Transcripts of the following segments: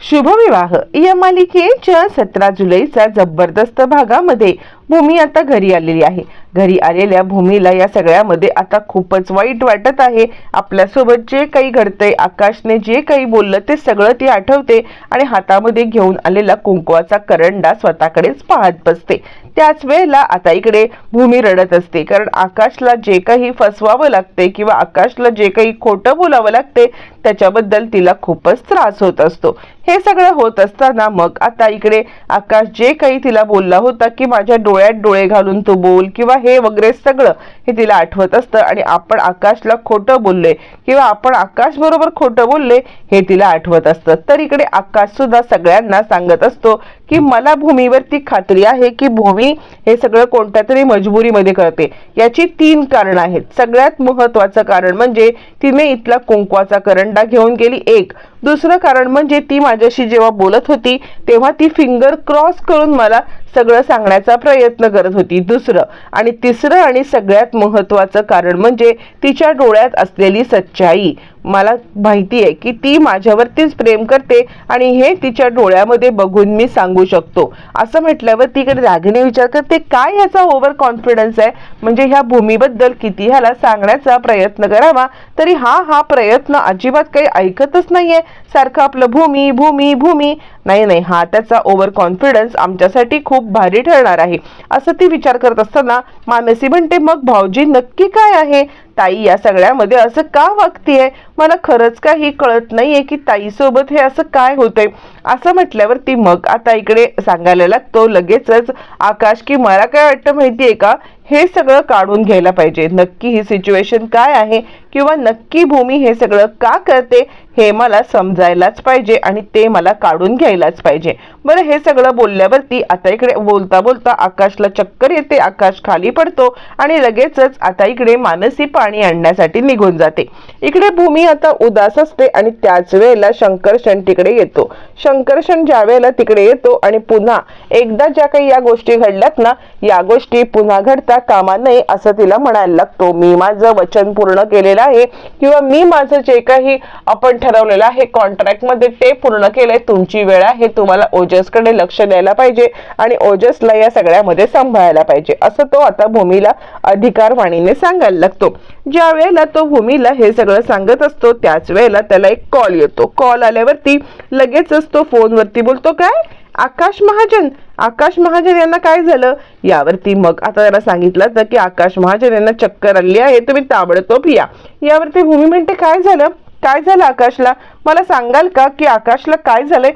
शुभविवाह. या मालिकेच्या सतरा जुलैचा जबरदस्त भागामध्ये भूमी आता घरी आलेली आहे. घरी आलेल्या भूमीला या सगळ्यामध्ये आता खूपच वाईट वाटत आहे. आपल्यासोबत जे काही घडतंय आकाशने जे काही बोललं ते सगळं ती आठवते आणि हातामध्ये घेऊन आलेला कुंकवाचा करंडा स्वतःकडेच पाहत बसते. त्याच वेळेला आता इकडे भूमी रडत असते. कारण आकाशला जे काही फसवावं लागते किंवा आकाशला जे काही खोटं बोलावं लागते त्याच्याबद्दल तिला खूपच त्रास होत असतो. हे सगळं होत असताना मग आता इकडे आकाश जे काही तिला बोलला होता की माझ्या डोळ्यात डोळे घालून तू बोल किंवा हे वगैरे सगळं हे तिला आठवत असतं आणि आपण आकाशला खोटं बोलले किंवा आपण आकाश बरोबर खोटं बोलले हे तिला आठवत असतं. तर इकडे आकाश सुद्धा सगळ्यांना सांगत असतो की मला भूमीवरती खात्री आहे की भूमी हे सगळं कोणत्या तरी मजबुरीमध्ये करते याची तीन कारण आहेत. सगळ्यात महत्वाचं कारण म्हणजे तिने इथला कुंकवाचा करंडा घेऊन गेली. एक दुसरं कारण म्हणजे ती माझ्याशी जेव्हा बोलत होती तेव्हा ती फिंगर क्रॉस करून मला सगळं सांगण्याचा प्रयत्न करत होती. दुसरं आणि तिसरं आणि सगळ्यात महत्वाचं कारण म्हणजे तिच्या डोळ्यात असलेली सच्चाई. मला माहिती आहे की ती माझ्यावरतीच प्रेम करते आणि हे तिच्या डोळ्यामध्ये बघून मी सांगू शकतो. असं म्हटल्यावर तिकडे रागिणी विचार करते काय ह्याचा ओव्हर कॉन्फिडन्स आहे? म्हणजे ह्या भूमीबद्दल किती ह्याला सांगण्याचा प्रयत्न करावा? तरी हा हा प्रयत्न अजिबात काही ऐकतच नाहीये. सारखं आपलं भूमी भूमी भूमी. नाही नाही हा त्याचा ओव्हर कॉन्फिडन्स आमच्यासाठी खूप भारी ठरणार आहे. असं ती विचार करत असताना मानसी म्हणते मग भाऊजी नक्की काय आहे? ताई या सगळ्यामध्ये असं का वागतीये? मला खरंच काही कळत नाहीये की ताईसोबत हे असं काय होतंय. असं म्हटल्यावर ती मग आता इकडे सांगायला लागतो लगेचच आकाश की मला काय वाटतं माहितीये का? हे सगळं काढून घ्यायला पाहिजे. नक्की ही सिच्युएशन काय आहे? किंवा नक्की भूमी हे सगळं का करते? हे मला समजायलाच पाहिजे आणि ते मला काढून घ्यायलाच पाहिजे. बरं हे सगळं बोलल्यावरती आता इकडे बोलता बोलता आकाशला चक्कर येते. आकाश खाली पडतो आणि लगेचच आता इकडे मानसी पाणी आणण्यासाठी निघून जाते. इकडे भूमी आता उदास असते आणि त्याच वेळेला शंकरशन तिकडे येतो. शंकरशन ज्या वेळेला तिकडे येतो आणि पुन्हा एकदा ज्या काही या गोष्टी घडल्यात ना या गोष्टी पुन्हा घडता कामा नये असं तिला म्हणायला लागतो. मी माझं वचन पूर्ण केलेलं आहे किंवा मी माझं जे काही आपण ठरवलेलं आहे कॉन्ट्रॅक्टमध्ये ते पूर्ण केलंय तुमची वेळ आहे तुम्हाला ओजसकडे लक्ष द्यायला पाहिजे आणि ओजसला या सगळ्यामध्ये सांभाळायला पाहिजे. असं तो आता भूमीला अधिकारवाणीने सांगायला लागतो. ज्या वेळेला तो भूमीला हे सगळं सांगत असतो त्याच वेळेला त्याला एक कॉल येतो. कॉल आल्यावरती लगेचच तो फोनवरती बोलतो काय? आकाश महाजन? आकाश महाजन यांना काय झालं? यावरती मग आता त्याला सांगितलं तर की आकाश महाजन यांना चक्कर आली आहे तुम्ही ताबडतोब या. यावरती भूमी म्हणते काय झालं? काय झालं आकाशला? मला सांगाल का की आकाशला काय झालंय?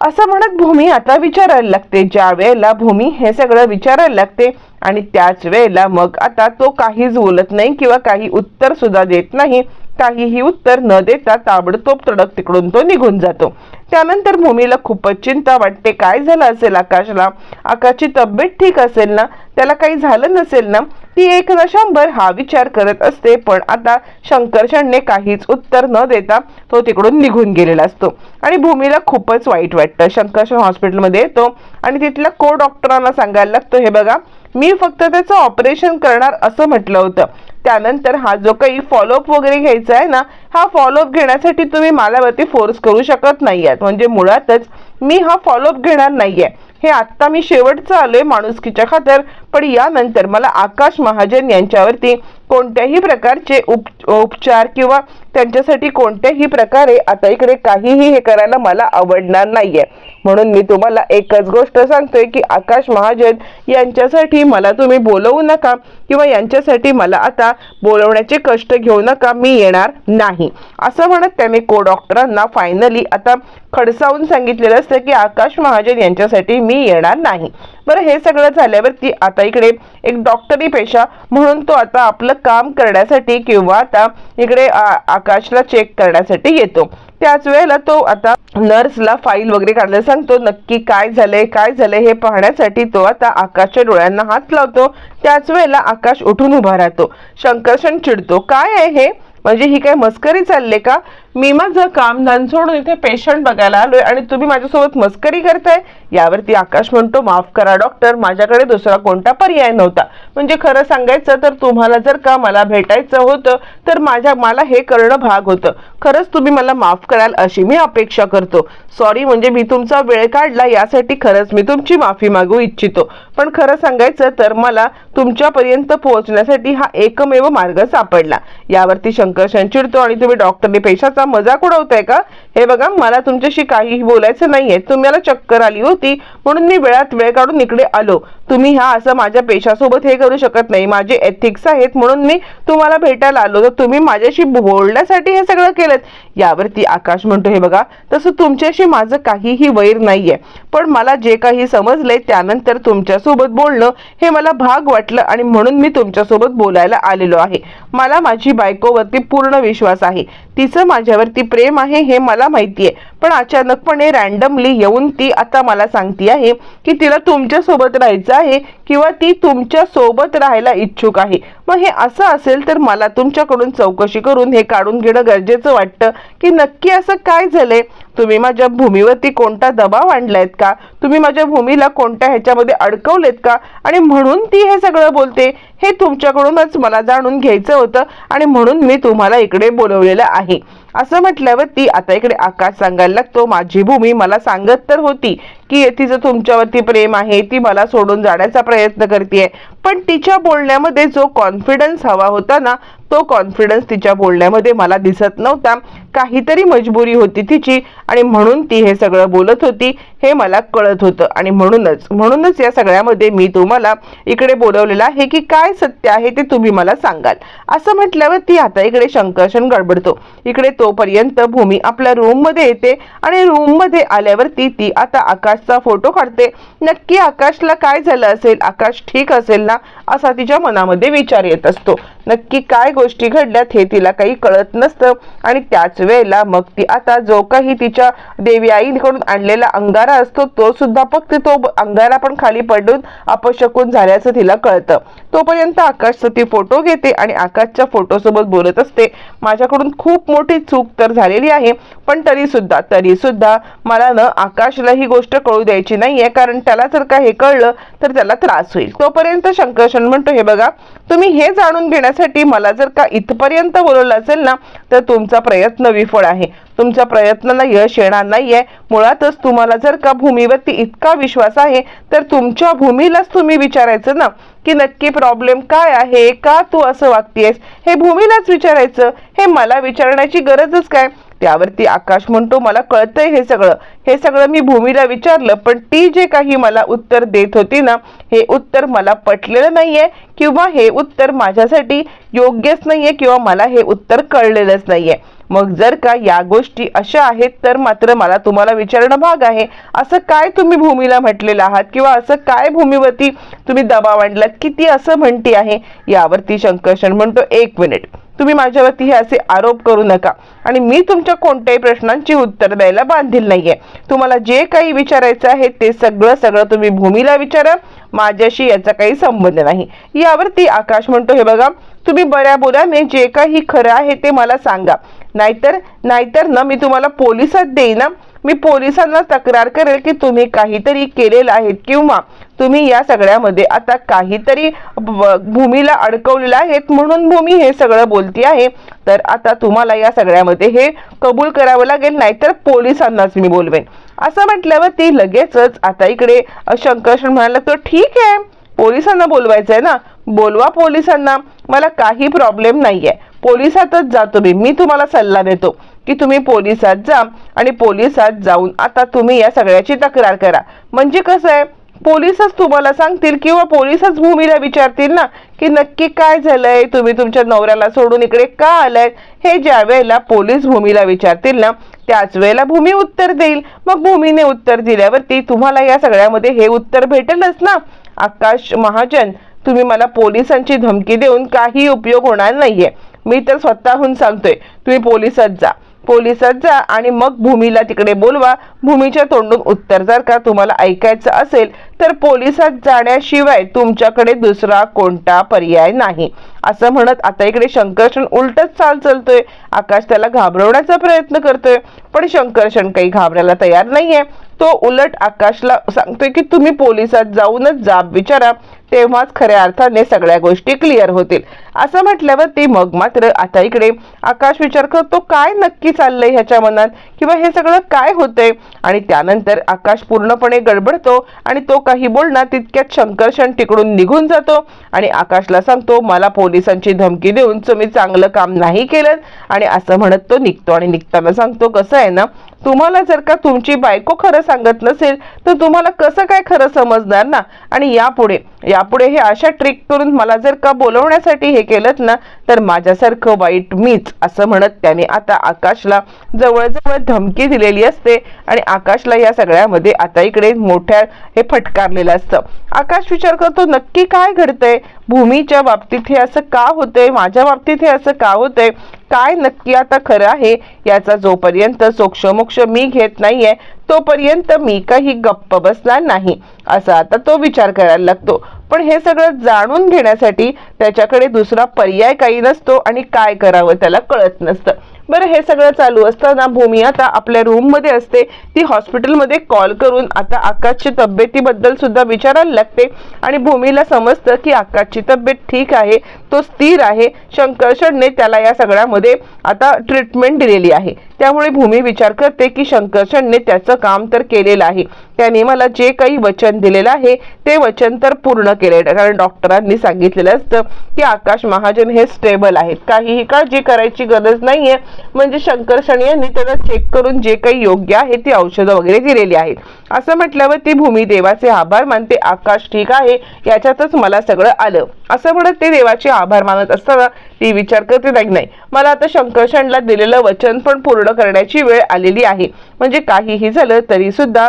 असं म्हणत भूमी आता विचारायला लागते. ज्या वेळेला भूमी हे सगळं विचारायला लागते आणि त्याच वेळेला मग आता तो काहीच बोलत नाही किंवा काही उत्तर सुद्धा देत नाही. काहीही उत्तर न देता ताबडतोब तडक तिकडून तो निघून जातो. त्यानंतर भूमीला खूपच चिंता वाटते. काय झालं असेल आकाशला? आकाशची तब्येत ठीक असेल ना? त्याला काही झालं नसेल ना? ती एक न शंभर हा विचार करत असते पण आता शंकरचंडने काहीच उत्तर न देता तो तिकडून निघून गेलेला असतो. आणि भूमीला खूपच वाईट वाटतं. शंकरचंद हॉस्पिटलमध्ये येतो आणि तिथल्या को डॉक्टरांना सांगायला लागतो हे बघा मी फक्त त्याचं ऑपरेशन करणार असं म्हटलं होतं. त्यानंतर हा जो काही फॉलोअप वगैरे घ्यायचा आहे ना हा फॉलोअप घेण्यासाठी तुम्ही मालावरती फोर्स करू शकत नाही आहात म्हणजे मुळातच मी हा फॉलोअप घेणार नाही आहे हे आत्ता मी शेवटचं आलोय माणुसकीच्या खातर पण यानंतर मला आकाश महाजन यांच्यावरती कोणत्याही प्रकारचे उप उपचार किंवा त्यांच्यासाठी कोणत्याही प्रकारे आता इकडे काहीही हे करायला मला आवडणार नाहीये. म्हणून मी तुम्हाला एकच गोष्ट सांगतोय की आकाश महाजन यांच्यासाठी मला तुम्ही बोलवू नका किंवा यांच्यासाठी मला आता बोलवण्याचे कष्ट घेऊ नका मी येणार नाही. असं म्हणत त्याने को डॉक्टरांना फायनली आता खडसावून सांगितलेलं असतं की आकाश महाजन यांच्यासाठी मी येणार नाही. बरं हे सगळं झाल्यावरती आता इकडे एक डॉक्टरी पेशा म्हणून तो आता आपलं काम करण्यासाठी किंवा आता इकडे आकाशला चेक करण्यासाठी येतो. त्याच वेळेला तो आता नर्सला फाईल वगैरे काढायला सांगतो नक्की काय झालंय काय झालंय हे पाहण्यासाठी तो आता आकाशच्या डोळ्यांना हात लावतो. त्याच वेळेला आकाश उठून उभा राहतो. शंकरशन चिडतो. काय आहे हे? म्हणजे ही काय मस्करी चालले का? मी माझं काम धन सोडून इथे पेशंट बघायला आलोय आणि तुम्ही माझ्यासोबत मस्करी करताय. यावरती आकाश म्हणतो माफ करा डॉक्टर माझ्याकडे दुसरा कोणता पर्याय नव्हता. म्हणजे खरं सांगायचं तर तुम्हाला जर का मला भेटायचं होतं तर माझ्या मला हे करणं भाग होतं. खरंच तुम्ही मला माफ कराल अशी मी अपेक्षा करतो. सॉरी म्हणजे मी तुमचा वेळ काढला यासाठी खरंच मी तुमची माफी मागू इच्छितो. पण खरं सांगायचं तर मला तुमच्यापर्यंत पोहोचण्यासाठी हा एकमेव मार्ग सापडला. यावरती शंकर चिडतो आणि तुम्ही डॉक्टरने पैशाचा मजाक उडवताय का? हे बघा मला तुमच्याशी काहीही बोलायचं नाहीये. तुम्हाला चक्कर आली होती म्हणून मी वेळात वेळ काढून इकडे आलो. तुम्ही ह्या असं माझ्या पेशासोबत हे करू शकत नाही. माझे एथिक्स आहेत म्हणून मी तुम्हाला भेटायला आलो. तर तुम्ही माझ्याशी बोलण्यासाठी हे सगळं केलं यावरती आकाश म्हणतो हे बघा तसं तुमच्याशी माझं काहीही वैर नाहीये. पण मला जे काही समजलंय त्यानंतर तुमच्यासोबत बोलणं हे मला भाग वाटलं आणि म्हणून मी तुमच्यासोबत बोलायला आलेलो आहे. मला माझी बायकोवरती पूर्ण विश्वास आहे. तिचं माझ्यावरती प्रेम आहे हे मला माहिती आहे पण अचानकपणे रॅन्डमली येऊन ती आता मला सांगती आहे की तिला तुमच्यासोबत राहायचं आहे किंवा ती तुमच्यासोबत राहायला इच्छुक आहे. मग हे असं असेल तर मला तुमच्याकडून चौकशी करून हे काढून घेणं गरजेचं वाटतं की नक्की असं काय झालंय? तुम्ही माझ्या भूमीवरती कोणता दबाव आणलायत का? तुम्ही माझ्या भूमीला कोणत्या ह्याच्यामध्ये अडकवलेत का? आणि म्हणून ती हे सगळं बोलते. हे तुमच्याकडूनच मला जाणून घ्यायचं होतं आणि म्हणून मी तुम्हाला इकडे बोलवलेलं आहे. असं म्हटल्यावर ती आता इकडे आकाश सांगायला लागतो माझी भूमी मला सांगत तर होती की तिचं तुमच्यावरती प्रेम आहे ती मला सोडून जाण्याचा प्रयत्न करते पण तिच्या बोलण्यामध्ये जो कॉन्फिडन्स हवा होता ना तो कॉन्फिडन्स तिच्या बोलण्यामध्ये मला दिसत नव्हता. काहीतरी मजबुरी होती तिची आणि म्हणून ती हे सगळं बोलत होती हे मला कळत होतं. आणि म्हणूनच म्हणूनच या सगळ्यामध्ये मी तुम्हाला इकडे बोलवलेलं आहे की काय सत्य आहे ते तुम्ही मला सांगाल. असं म्हटल्यावर ती आता इकडे शंकर्षण गडबडतो. इकडे तोपर्यंत भूमी आपल्या रूममध्ये येते आणि रूममध्ये आल्यावरती ती आता आकाशचा फोटो काढते. नक्की आकाशला काय झालं असेल? आकाश ठीक असेल ना? असा तिच्या मनामध्ये विचार येत असतो. नक्की काय गोष्टी घडल्यात हे तिला काही कळत नसतं आणि त्याच वेळेला मग ती आता जो काही तिच्या देवी आईकडून आणलेला अंगारा असतो तो सुद्धा फक्त तो अंगारा पण खाली पडून अपशकून झाल्याचं तिला कळतं. तोपर्यंत आकाशचं ती फोटो घेते आणि आकाशच्या फोटो सोबत बोलत असते माझ्याकडून खूप मोठी चूक तर झालेली आहे पण तरी सुद्धा तरी सुद्धा मला न आकाशला ही गोष्ट कळू द्यायची नाहीये कारण त्याला जर का हे कळलं तर त्याला त्रास होईल. तोपर्यंत शंकरशन म्हणतो हे बघा तुम्ही हे जाणून घेण्यासाठी मला जर का इथपर्यंत बोलवलं असेल ना तर तुमचा प्रयत्न विफळ आहे. तुमच्या प्रयत्नांना यश येणार नाहीये. मुळातच तुम्हाला जर का भूमीवरती इतका विश्वास आहे तर तुमच्या भूमीलाच तुम्ही विचारायचं ना की नक्की प्रॉब्लेम काय आहे का तू असं वागतेस हे भूमीलाच विचारायचं. हे मला विचारण्याची गरजच काय? त्यावरती आकाश म्हणतो मला कळतंय हे सगळं. हे सगळं मी भूमीला विचारलं पण ती जे काही मला उत्तर देत होती ना हे उत्तर मला पटलेलं नाहीये किंवा हे उत्तर माझ्यासाठी योग्यच नाहीये किंवा मला हे उत्तर कळलेलंच नाहीये. मग जर का या गोष्टी अशा आहेत तर मात्र मला तुम्हाला विचारणं भाग आहे. असं काय तुम्ही भूमीला म्हटलेलं आहात? किंवा असं काय भूमीवरती तुम्ही दबाव आणलात? की ती असं म्हणती आहे? यावरती शंकरशन म्हणतो एक मिनिट. तुम्ही माझ्यावरती हे असे आरोप करू नका. आणि मी तुमच्या कोणत्याही प्रश्नांची उत्तर द्यायला बांधील नाहीये. तुम्हाला जे काही विचारायचं आहे ते सगळं सगळं तुम्ही भूमीला विचारा. माझ्याशी याचा काही संबंध नाही. यावरती आकाश म्हणतो हे बघा तुम्ही बऱ्या बोलाने जे काही खरं आहे ते मला सांगा. नाहीतर नाहीतर ना मी तुम्हाला पोलिसात देईन. मी पोलिसांना तक्रार करेल की तुम्ही काहीतरी केलेलं आहेत किंवा तुम्ही या सगळ्यामध्ये आता काहीतरी भूमीला अडकवलेलं आहेत म्हणून भूमी हे सगळं बोलती आहे. तर आता तुम्हाला या सगळ्यामध्ये हे कबूल करावं लागेल नाहीतर पोलिसांनाच मी बोलवेन. असं म्हटल्यावर ती लगेचच आता इकडे शंकरशन म्हणाला तर ठीक आहे. पोलिसांना बोलवायचं आहे ना. बोलवा पोलिसांना. मला काही प्रॉब्लेम नाही आहे पोलिसातच जातो मी मी तुम्हाला सल्ला देतो. की तुम्ही पोलिसात जा आणि पोलिसात जाऊन आता तुम्ही या सगळ्याची तक्रार करा. म्हणजे कसं आहे पोलिसच तुम्हाला सांगतील किंवा पोलिसच भूमीला विचारतील ना की नक्की काय झालंय तुम्ही तुमच्या नवऱ्याला सोडून इकडे का आलाय? हे ज्या वेळेला पोलीस भूमीला विचारतील ना त्याच वेळेला भूमी उत्तर देईल. मग भूमीने उत्तर दिल्यावरती तुम्हाला या सगळ्यामध्ये हे उत्तर भेटेलच ना. आकाश महाजन तुम्ही मला पोलिसांची धमकी देऊन काही उपयोग होणार नाहीये. मी तर स्वतःहून सांगतोय तुम्ही पोलिसात जा. पोलिसात जा आणि मग भूमीला तिकडे बोलवा. भूमीच्या तोंडून उत्तर जर का तुम्हाला ऐकायचं असेल तर पोलिसात जाण्याशिवाय तुमच्याकडे दुसरा कोणता पर्याय नाही. असं म्हणत आता इकडे शंकरशन उलटच चाल चालतोय. आकाश त्याला घाबरवण्याचा प्रयत्न करतोय पण शंकरशन काही घाबरायला तयार नाहीये. तो उलट आकाशला सांगतोय की तुम्ही पोलिसात जाऊनच जाब विचारा. तेव्हाच खऱ्या अर्थाने सगळ्या गोष्टी क्लिअर होतील. असं म्हटल्यावर ती मग मात्र आता इकडे आकाश विचार करतो काय नक्की चाललंय ह्याच्या मनात? किंवा हे सगळं काय होतंय? आणि त्यानंतर आकाश पूर्णपणे गडबडतो आणि तो काही बोलणार तितक्यात शंकरशन तिकडून निघून जातो आणि आकाशला सांगतो मला पोलिसांची धमकी देऊन तुम्ही चांगलं काम नाही केलं आणि असं म्हणत तो निघतो आणि निघताना सांगतो कसं आहे ना तुम्हाला जर का तुमची बायको खरं सांगत नसेल तर तुम्हाला कसं काय खरं समजणार ना? आणि यापुढे यापुढे हे अशा ट्रिक करून मला जर का बोलवण्यासाठी हे केलं ना तर माझ्यासारखं वाईट मीच असं म्हणत त्याने आता आकाशला जवळजवळ धमकी दिलेली असते. आणि आकाशला या सगळ्यामध्ये आता इकडे मोठ्या हे फटकारलेलं असतं. आकाश विचार करतो नक्की काय घडतंय? भूमीच्या बाबतीत हे असं का होतंय? माझ्या बाबतीत हे असं का होतंय? काय नक्की आता खरं आहे? याचा जोपर्यंत सोक्षमोक्ष मी घेत नाहीये तोपर्यंत मी काही गप्प बसणार नाही असा आता तो विचार करायला लागतो. पण हे सगळं जाणून घेण्यासाठी त्याच्याकडे दुसरा पर्याय काही नसतो आणि काय करावं त्याला कळत नसतं. बरं हे सगळं चालू असताना भूमी आता आपल्या रूममध्ये असते. ती हॉस्पिटलमध्ये कॉल करून आता आकाशच्या तब्येतीबद्दल सुद्धा विचारायला लागते. आणि भूमीला समजतं की आकाशची तब्येत ठीक आहे तो स्थिर आहे. शंकरशनने त्याला या सगळ्यामध्ये आता ट्रीटमेंट दिलेली आहे. त्यामुळे भूमी विचार करते की शंकरषणने त्याचं काम तर केलेलं आहे. त्याने मला जे काही वचन दिलेलं आहे ते वचन तर पूर्ण केले कारण डॉक्टरांनी सांगितलेलं असतं की आकाश महाजन हे स्टेबल आहेत. काहीही काळजी करायची गरज नाहीये. म्हणजे शंकरशण यांनी त्याला चेक करून जे काही योग्य आहे ती औषधं वगैरे दिलेली आहेत. असं म्हटल्यावर ती भूमी देवाचे आभार मानते. आकाश ठीक आहे याच्यातच मला सगळं आलं. असं म्हणत ते देवाचे आभार मानत असताना ती विचार करते नाही नाही. मला आता शंकरशणला दिलेलं वचन पण पूर्ण करण्याची वेळ आलेली आहे. म्हणजे काहीही झालं तरी सुद्धा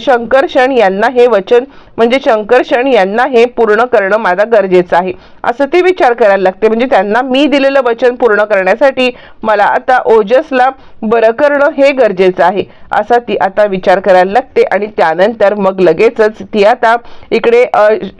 शंकरशण यांना हे वचन म्हणजे शंकरशण यांना हे पूर्ण करणं माझा गरजेचं आहे. असं ते विचार करायला लागते. म्हणजे त्यांना मी दिलेलं वचन पूर्ण करण्यासाठी मला आता ओजसला बरं करणं हे गरजेचं आहे. असा ती आता विचार करायला लागते आणि त्यानंतर मग लगेचच ती आता इकडे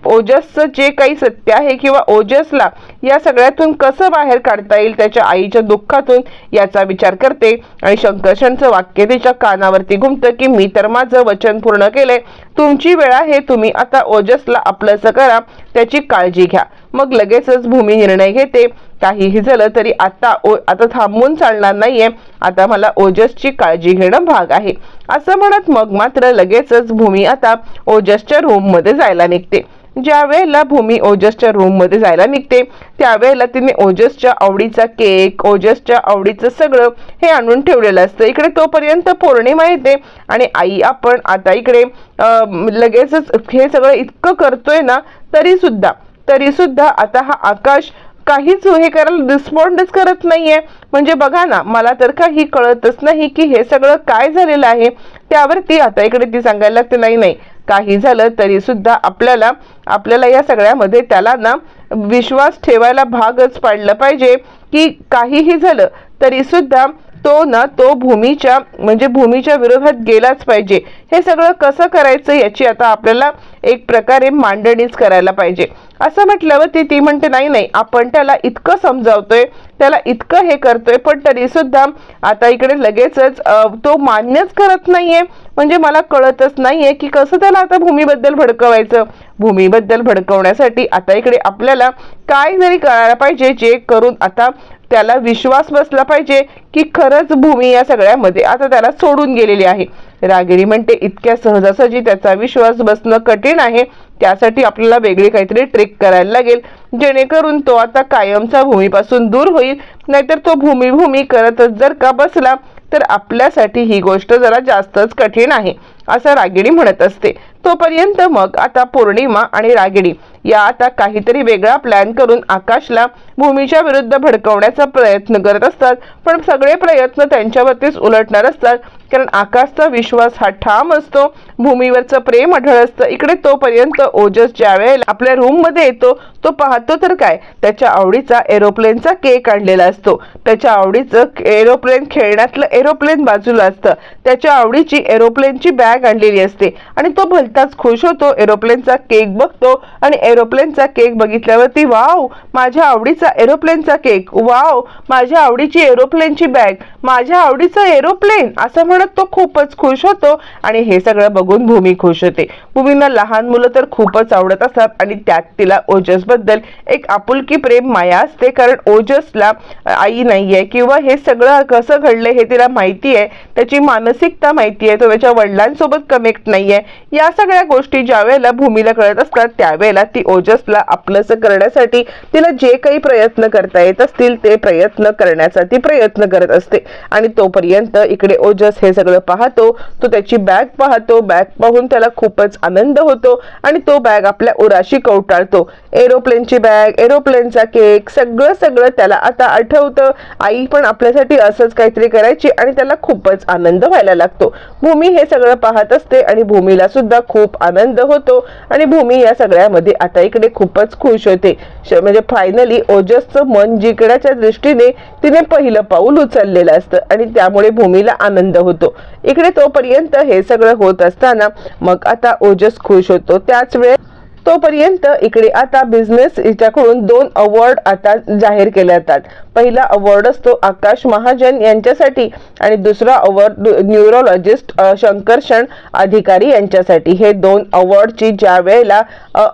ओजसचं जे काही सत्य आहे किंवा ओजसला या सगळ्यातून कसं बाहेर काढता येईल त्याच्या आईच्या दुःखातून याचा विचार करते आणि शंकरशनचं वाक्य तिच्या कानावरती घुमतं की मी तर माझं वचन पूर्ण केलंय. तुमची वेळ आहे तुम्ही आता ओजसला आपलंसं करा त्याची काळजी घ्या. मग लगेचच भूमी निर्णय घेते. काहीही झालं तरी आता ओ आता थांबून चालणार नाहीये. आता मला ओजसची काळजी घेणं भाग आहे. असं म्हणत मग मात्र लगेचच भूमी आता ओजसच्या रूममध्ये जायला निघते. ज्या वेळेला भूमी ओजसच्या रूममध्ये जायला निघते त्यावेळेला तिने ओजसच्या आवडीचा केक ओजसच्या आवडीचं सगळं हे आणून ठेवलेलं असतं. इकडे तोपर्यंत पौर्णिमा येते आणि आई आपण आता इकडे लगेचच हे सगळं इतकं करतोय ना तरी सुद्धा तरी सुद्धा आता हा आकाश काहीच हे करायला रिस्पॉन्डच करत नाहीये. म्हणजे बघा ना मला तर काही कळतच नाही की हे सगळं काय झालेलं आहे. त्यावर ती आता इकडे ती सांगायला लागते नाही नाही काही झालं तरी सुद्धा आपल्याला आपल्याला या सगळ्यामध्ये त्याला ना विश्वास ठेवायला भागच पाडलं पाहिजे. की काहीही झालं तरी सुद्धा तो ना तो भूमीच्या म्हणजे भूमीच्या विरोधात गेलाच पाहिजे. हे सगळं कसं करायचं याची आता आपल्याला एक प्रकारे मांडणीच करायला पाहिजे. असं म्हटल्यावर ती ती म्हणते नाही नाही आपण त्याला इतकं समजावतोय त्याला इतकं हे करतोय पण तरी सुद्धा आता इकडे लगेचच तो मान्यच करत नाहीये. म्हणजे मला कळतच नाहीये की कसं त्याला आता भूमीबद्दल भडकवायचं. भूमीबद्दल भडकवण्यासाठी आता इकडे आपल्याला काय जरी करायला पाहिजे जे करून आता त्याला विश्वास बसला पाहिजे की खरंच भूमी या सगळ्यामध्ये आता त्याला सोडून गेलेली आहे. रागिणी म्हणते इतक्या सहजासहजी त्याचा विश्वास बसणं कठीण आहे. त्यासाठी आपल्याला वेगळी काहीतरी ट्रिक करायला लागेल. जेणेकरून तो आता कायमचा भूमीपासून दूर होईल. नाहीतर तो भूमी भूमी करतच जर का बसला तर आपल्यासाठी ही गोष्ट जरा जास्तच कठीण आहे असं रागिणी म्हणत असते. तोपर्यंत मग आता पौर्णिमा आणि रागिणी या आता काहीतरी वेगळा प्लॅन करून आकाशला भूमीच्या विरुद्ध भडकवण्याचा प्रयत्न करत असतात. पण सगळे प्रयत्न त्यांच्यावरतीच उलटणार असतात. कारण आकाशचा विश्वास हा ठाम असतो. भूमीवरचं प्रेम अढळ असतं. इकडे तोपर्यंत ओजस ज्या वेळेला आपल्या रूममध्ये येतो तो पाहतो तर काय? त्याच्या आवडीचा एरोप्लेनचा केक आणलेला असतो. त्याच्या आवडीचं एरोप्लेन खेळण्यातलं एरोप्लेन बाजूला असतं. त्याच्या आवडीची एरोप्लेनची बॅग आणलेली असते. आणि तो भलताच खुश होतो. एरोप्लेनचा केक बघतो आणि एरोप्लेनचा केक बघितल्यावरती वाव माझ्या आवडीचा एरोप्लेनचा केक. वाव माझ्या आवडीची एरोप्लेनची बॅग. माझ्या आवडीचं एरोप्लेन. असं म्हणत तो खूपच खुश होतो आणि हे सगळं बघून भूमी खुश होते. भूमीला लहान मुलं तर खूपच आवडत असतात आणि त्यात तिला ओजसबद्दल एक आपुलकी प्रेम माया असते. कारण ओजसला आई नाही आहे किंवा हे सगळं कसं घडलंय हे तिला माहिती आहे त्याची मानसिकता माहिती आहे तो त्याच्या वडिलांसोबत कनेक्ट आहे या सगळ्या गोष्टी ज्या वेळेला भूमीला कळत असतात त्यावेळेला ती ओजसला आपलंसं करण्यासाठी तिला जे काही प्रयत्न करता येत असतील ते प्रयत्न करण्याचा ती प्रयत्न करत असते. आणि तोपर्यंत इकडे ओजस हे सगळं पाहतो तो त्याची बॅग पाहतो बॅग पाहून त्याला खूपच आनंद होतो आणि तो बॅग आपल्या उराशी कवटाळतो. एरोप्लेनची बॅग एरोप्लेनचा केक सगळं सगळं त्याला आता आठवतं. आई पण आपल्यासाठी असंच काहीतरी करायची आणि त्याला खूपच आनंद व्हायला लागतो. भूमी हे सगळं पाहत असते आणि भूमीला सुद्धा खूप आनंद होतो आणि भूमी या सगळ्यामध्ये आता इकडे खूपच खुश होते. श- म्हणजे फायनली ओजसचं मन जिंकण्याच्या दृष्टीने तिने पहिलं पाऊल उचललेलं असतं आणि त्यामुळे भूमीला आनंद होतो. इकडे तोपर्यंत हे सगळं होत असताना मग आता ओजस खुश होतो. त्याच वेळेस तोपर्यंत इकडे आता बिझनेस हिच्याकडून दोन अवॉर्ड आता जाहीर केले जातात. पहिला अवॉर्ड असतो आकाश महाजन यांच्यासाठी आणि दुसरा अवॉर्ड न्यूरोलॉजिस्ट शंकरशण अधिकारी यांच्यासाठी. हे दोन अवॉर्डची ज्या वेळेला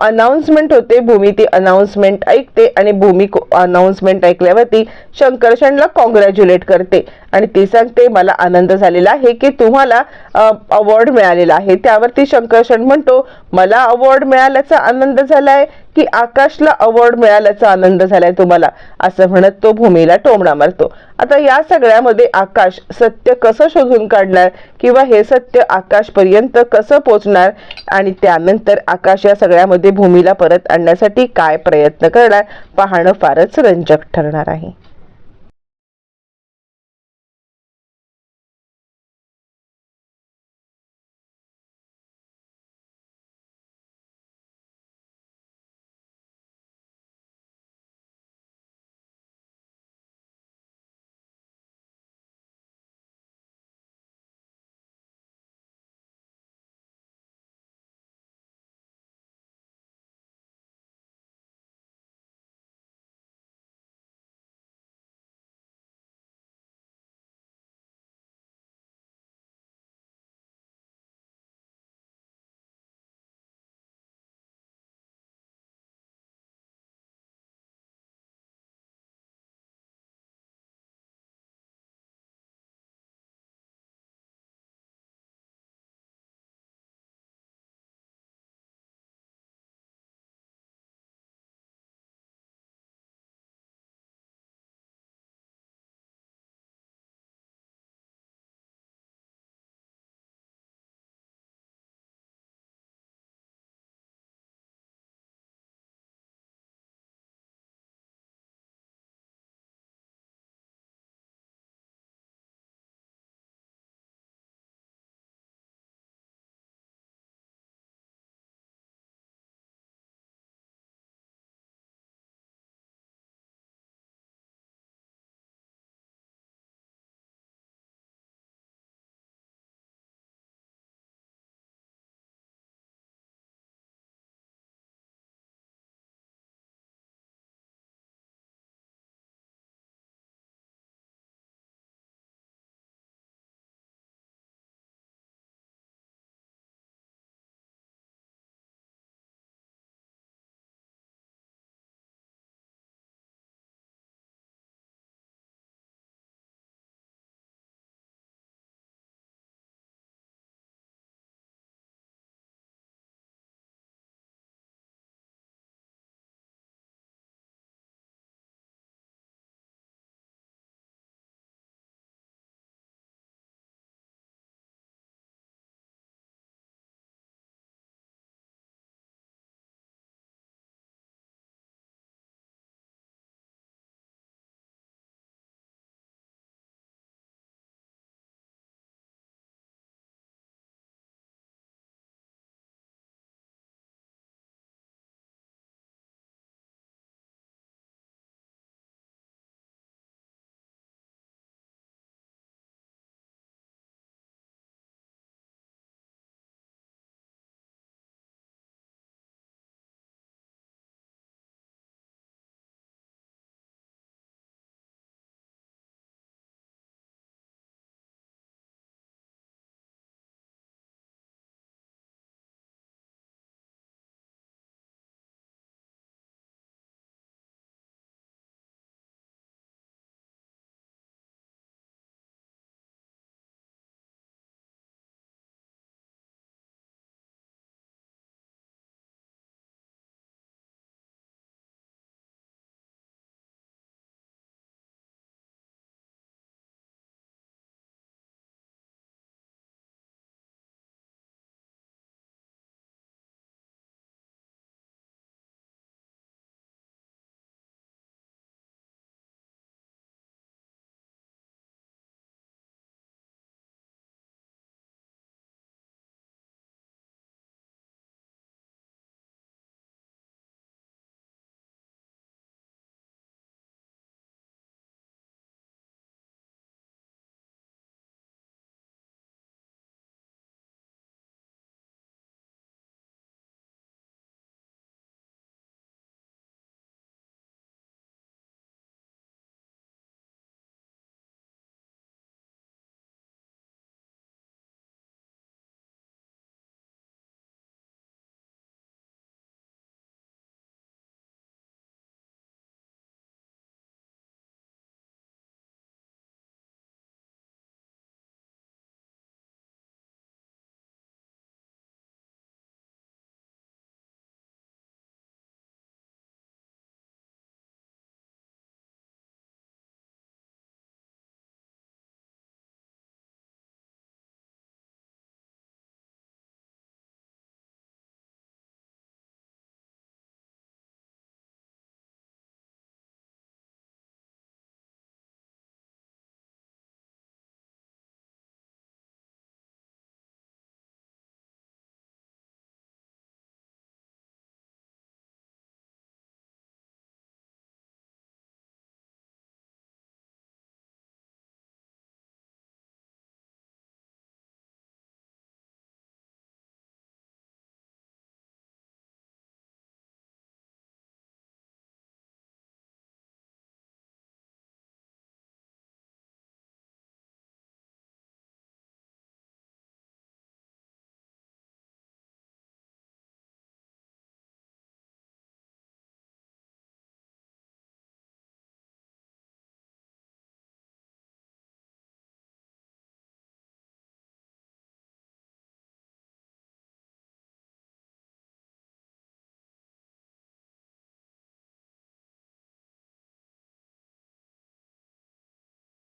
अनाउन्समेंट होते भूमी ती अनाउन्समेंट ऐकते आणि भूमी अनाउन्समेंट ऐकल्यावरती शंकरशणला कॉंग्रॅच्युलेट करते. आणि ती सांगते मला आनंद झालेला आहे की तुम्हाला अवॉर्ड मिळालेला आहे. त्यावरती शंकरशण म्हणतो मला अवॉर्ड मिळाल्याचा आनंद झालाय की आकाशला अवॉर्ड मिळाल्याचा आनंद झालाय तुम्हाला? असं म्हणत तो भूमीला टोमणा मारतो. आता या सगळ्यामध्ये आकाश सत्य कसं शोधून काढणार किंवा हे सत्य आकाशपर्यंत कसं पोचणार आणि त्यानंतर आकाश या सगळ्यामध्ये भूमीला परत आणण्यासाठी काय प्रयत्न करणार पाहणं फारच रंजक ठरणार आहे.